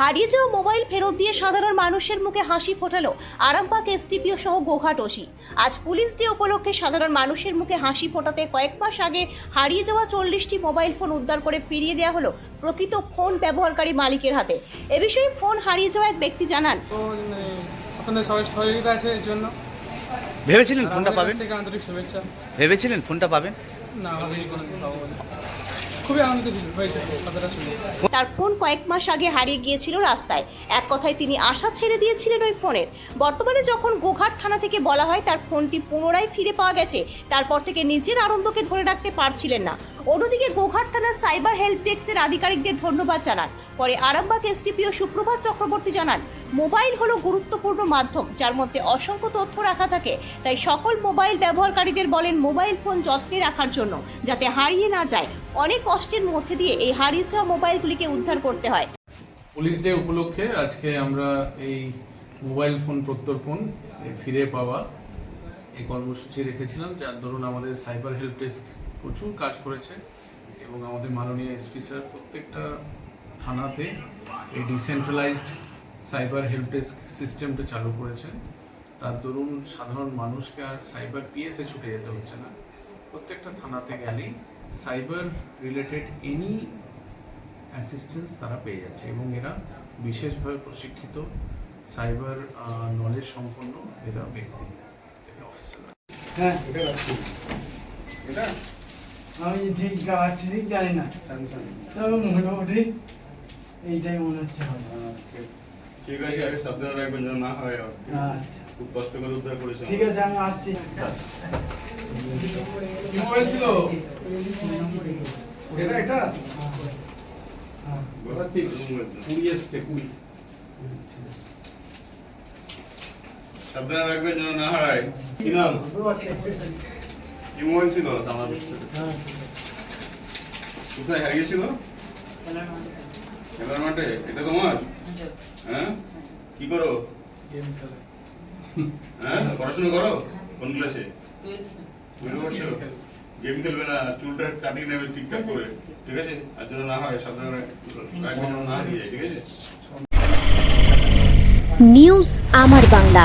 হারিয়ে যাওয়া মোবাইল ফেরত দিয়ে সাধারণ মানুষের মুখে হাসি ফোটালো আরামবাগ এসডিপিও সহ গোঘাট ওসি। আজ পুলিশ ডে উপলক্ষে সাধারণ মানুষের মুখে হাসি ফোটাতে কয়েক মাস আগে হারিয়ে যাওয়া চল্লিশটি মোবাইল ফোন উদ্ধার করে ফিরিয়ে দেওয়া হলো প্রকৃত ফোন ব্যবহারকারী মালিকের হাতে। এ বিষয়ে ফোন হারিয়ে যাওয়া এক ব্যক্তি জানান। মানে আপনাদের সবাই সহযোগিতা আছে এর জন্য। ভেবেছিলেন ফোনটা পাবেন? আন্তরিক শুভেচ্ছা। ভেবেছিলেন ফোনটা পাবেন? তার ফোন কয়েক মাস আগে হারিয়ে গিয়েছিল রাস্তায়। এক কথায় তিনি আশা ছেড়ে দিয়েছিলেন ওই ফোনের। বর্তমানে যখন গোঘাট থানা থেকে বলা হয়, তার ফোনটি পুনরায় ফিরে পাওয়া গেছে। তারপর থেকে নিজের আনন্দকে ধরে রাখতে পারছিলেন না। অন্যদিকে গোঘাট থানার সাইবার হেল্প ডেস্কের আধিকারিকদের ধন্যবাদ জানান। পরে আরামবাগ এসডিপিও সুপ্রভাত চক্রবর্তী জানান, মোবাইল হলো গুরুত্বপূর্ণ মাধ্যম, যার মধ্যে অসংখ্য তথ্য রাখা থাকে, তাই সকল মোবাইল ব্যবহারকারীদের বলেন মোবাইল ফোন যত্নে রাখার জন্য, যাতে হারিয়ে না যায়। অনেক কষ্টের মধ্যে দিয়ে এই হারিয়ে যাওয়া মোবাইলগুলিকে উদ্ধার করতে হয়। পুলিশ ডে উপলক্ষে আজকে আমরা এই মোবাইল ফোন প্রত্যর্পণ ফিরে পাওয়া, এই কর্মসূচি রেখেছিলাম, যার দরুন আমাদের সাইবার হেল্প ডেস্ক প্রচুর কাজ করেছে এবং আমাদের মাননীয় এসপি স্যার প্রত্যেকটা থানাতে এই ডিসেন্ট্রালাইজড সাইবার হেল্প ডেস্ক সিস্টেমটা চালু করেছেন। তার দরুন সাধারণ মানুষকে আর সাইবার পিএসে ছুটে যেতে হচ্ছে না। প্রত্যেকটা থানাতে গেলেই সাইবার রিলেটেড এনি অ্যাসিস্ট্যান্স তারা পেয়ে যাচ্ছে এবং এরা বিশেষভাবে প্রশিক্ষিত সাইবার নলেজ সম্পন্ন এরা ব্যক্তি অফিসার হ্যাঁ এটা? আমি ঠিক কালারটি ঠিক জানি না। তবে মোটামুটি এইটাই মনে হচ্ছে হবে ঠিক আছে আগে সাবধানে রাখবেন যেন না হয় আচ্ছা। খুব কষ্ট করে উদ্ধার করেছেন। ঠিক আছে আমি আসছি। কি মোবাইল ছিল? এটা এটা? কুড়ি এসছে কুড়ি। সাবধানে রাখবেন যেন না হয়। কি নাম? মোবাইল ছিল কোথায়? হারিয়েছিল খেলার মাঠে। এটা তোমার? হ্যাঁ? কি করো? হ্যাঁ? পড়াশোনা করো? কোন ক্লাসে? গেম খেলবে না, চুলটা কাটিয়ে নেবে ঠিকঠাক করে। ঠিক আছে? আর যেন না হয় রাখবেন না হারিয়ে যায়, ঠিক আছে? নিউজ আমার বাংলা।